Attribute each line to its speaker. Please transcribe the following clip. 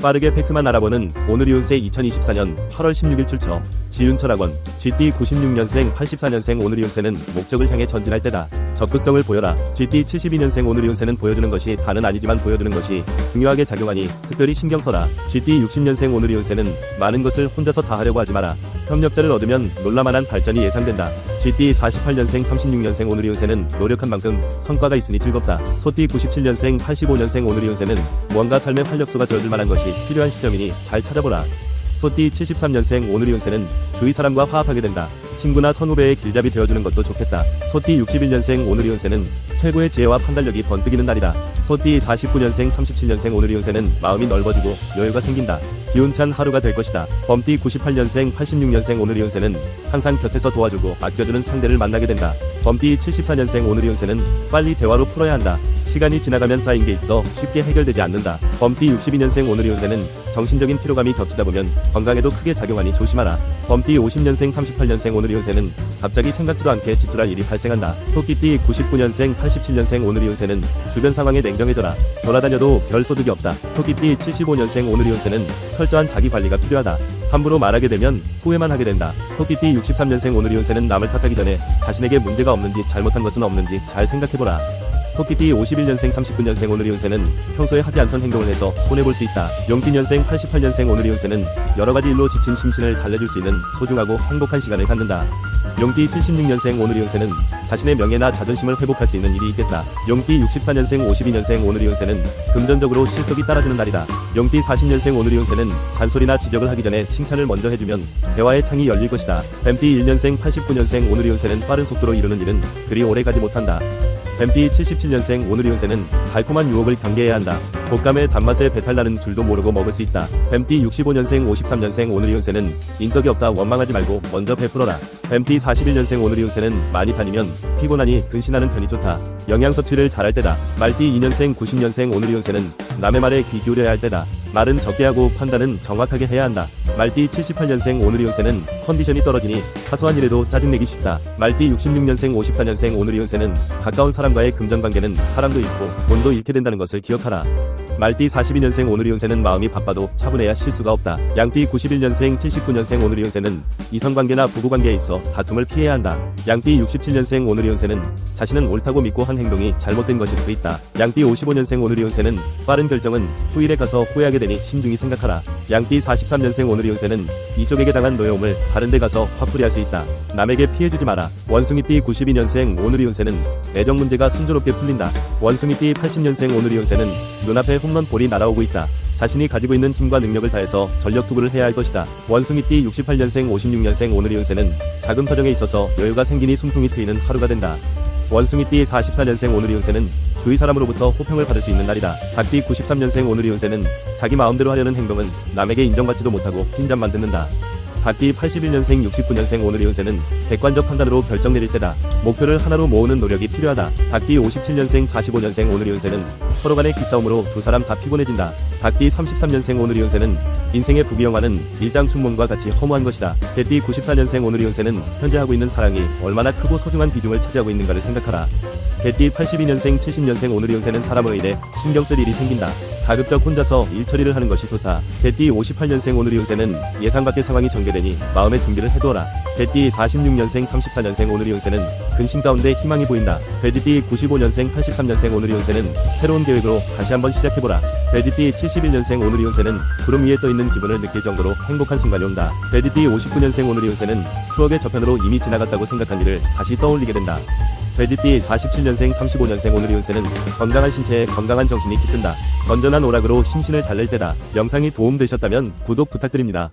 Speaker 1: 빠르게 팩트만 알아보는 오늘 이 운세 2024년 8월 16일 출처 지윤철학원 GT 96년생 84년생 오늘 이 운세는 목적을 향해 전진할 때다. 적극성을 보여라. GT 72년생 오늘 이 운세는 보여주는 것이 다는 아니지만 보여주는 것이 중요하게 작용하니 특별히 신경 써라. GT 60년생 오늘 이 운세는 많은 것을 혼자서 다 하려고 하지 마라. 협력자를 얻으면 놀라만한 발전이 예상된다. GT 48년생 36년생 오늘이 운세는 노력한 만큼 성과가 있으니 즐겁다. 소띠 97년생 85년생 오늘이 운세는 무언가 삶의 활력소가 되어줄 만한 것이 필요한 시점이니 잘 찾아보라. 소띠 73년생 오늘이 운세는 주위 사람과 화합하게 된다. 친구나 선후배의 길잡이 되어주는 것도 좋겠다. 소띠 61년생 오늘이 운세는 최고의 지혜와 판단력이 번뜩이는 날이다. 소띠 49년생 37년생 오늘이 운세는 마음이 넓어지고 여유가 생긴다. 기운찬 하루가 될 것이다. 범띠 98년생 86년생 오늘이 운세는 항상 곁에서 도와주고 아껴주는 상대를 만나게 된다. 범띠 74년생 오늘이 운세는 빨리 대화로 풀어야 한다. 시간이 지나가면 쌓인 게 있어 쉽게 해결되지 않는다. 범띠 62년생 오늘이 운세는 정신적인 피로감이 겹치다 보면 건강에도 크게 작용하니 조심하라. 범띠 50년생 38년생 오늘이 운세는 갑자기 생각지도 않게 지출할 일이 발생한다. 토끼띠 99년생 87년생 오늘이 운세는 주변 상황에 냉정해져라. 돌아다녀도 별 소득이 없다. 토끼띠 75년생 오늘이 운세는 철 저한 자기 관리가 필요하다. 함부로 말하게 되면 후회만 하게 된다. 토끼띠 63년생 오늘이 운세는 남을 탓하기 전에 자신에게 문제가 없는지 잘못한 것은 없는지 잘 생각해보라. 토끼띠 51년생 39년생 오늘이 운세는 평소에 하지 않던 행동을 해서 손해볼 수 있다. 용띠년생 88년생 오늘이 운세는 여러가지 일로 지친 심신을 달래줄 수 있는 소중하고 행복한 시간을 갖는다. 용띠 76년생 오늘이 운세는 자신의 명예나 자존심을 회복할 수 있는 일이 있겠다. 용띠 64년생 52년생 오늘이 운세는 금전적으로 실속이 따라주는 날이다. 용띠 40년생 오늘이 운세는 잔소리나 지적을 하기 전에 칭찬을 먼저 해주면 대화의 창이 열릴 것이다. 뱀띠 1년생 89년생 오늘이 운세는 빠른 속도로 이루는 일은 그리 오래 가지 못한다. 뱀띠 77년생 오늘 이 운세는 달콤한 유혹을 경계해야 한다. 곶감의 단맛에 배탈 나는 줄도 모르고 먹을 수 있다. 뱀띠 65년생 53년생 오늘 이 운세는 인덕이 없다 원망하지 말고 먼저 베풀어라. 뱀띠 41년생 오늘 이 운세는 많이 다니면 피곤하니 근신하는 편이 좋다. 영양 섭취를 잘할 때다. 말띠 2년생 90년생 오늘이 운세는 남의 말에 귀 기울여야 할 때다. 말은 적게 하고 판단은 정확하게 해야 한다. 말띠 78년생 오늘이 운세는 컨디션이 떨어지니 사소한 일에도 짜증내기 쉽다. 말띠 66년생 54년생 오늘이 운세는 가까운 사람과의 금전관계는 사람도 잃고 돈도 잃게 된다는 것을 기억하라. 말띠 42년생 오늘이 운세는 마음이 바빠도 차분해야 실수가 없다. 양띠 91년생 79년생 오늘이 운세는 이성관계나 부부관계에 있어 다툼을 피해야 한다. 양띠 67년생 오늘이 운세는 자신은 옳다고 믿고 한 행동이 잘못된 것일 수도 있다. 양띠 55년생 오늘이 운세는 빠른 결정은 후일에 가서 후회하게 되니 신중히 생각하라. 양띠 43년생 오늘이 운세는 이쪽에게 당한 노여움을 다른 데 가서 화풀이할 수 있다. 남에게 피해주지 마라. 원숭이띠 92년생 오늘이 운세는 애정 문제가 순조롭게 풀린다. 원숭이띠 80년생 오늘이 운세는 눈앞에 홈런 볼이 날아오고 있다. 자신이 가지고 있는 힘과 능력을 다해서 전력 투구를 해야 할 것이다. 원숭이띠 68년생 56년생 오늘이 운세는 자금 사정에 있어서 여유가 생기니 숨통이 트이는 하루가 된다. 원숭이띠 44년생 오늘이 운세는 주위 사람으로부터 호평을 받을 수 있는 날이다. 닭띠 93년생 오늘이 운세는 자기 마음대로 하려는 행동은 남에게 인정받지도 못하고 핀잔만 듣는다. 닭띠 81년생 69년생 오늘의 운세는 객관적 판단으로 결정 내릴 때다. 목표를 하나로 모으는 노력이 필요하다. 닭띠 57년생 45년생 오늘의 운세는 서로 간의 기싸움으로 두 사람 다 피곤해진다. 닭띠 33년생 오늘의 운세는 인생의 부비영화는 일당춘몽과 같이 허무한 것이다. 개띠 94년생 오늘의 운세는 현재 하고 있는 사랑이 얼마나 크고 소중한 비중을 차지하고 있는가를 생각하라. 개띠 82년생 70년생 오늘의 운세는 사람을 의해 신경 쓸 일이 생긴다. 가급적 혼자서 일 처리를 하는 것이 좋다. 개띠 58년생 오늘의 운세는 예상 밖의 상황이 전개되니 마음의 준비를 해두어라. 개띠 46년생 34년생 오늘의 운세는 근심 가운데 희망이 보인다. 돼지띠 95년생 83년생 오늘의 운세는 새로운 계획으로 다시 한번 시작해보라. 돼지띠 71년생 오늘의 운세는 구름 위에 떠있는 기분을 느낄 정도로 행복한 순간이 온다. 돼지띠 59년생 오늘의 운세는 추억의 저편으로 이미 지나갔다고 생각한 일을 다시 떠올리게 된다. 돼지띠 47년생 35년생 오늘의 운세는 건강한 신체에 건강한 정신이 깃든다. 건전한 오락으로 심신을 달랠 때다. 영상이 도움되셨다면 구독 부탁드립니다.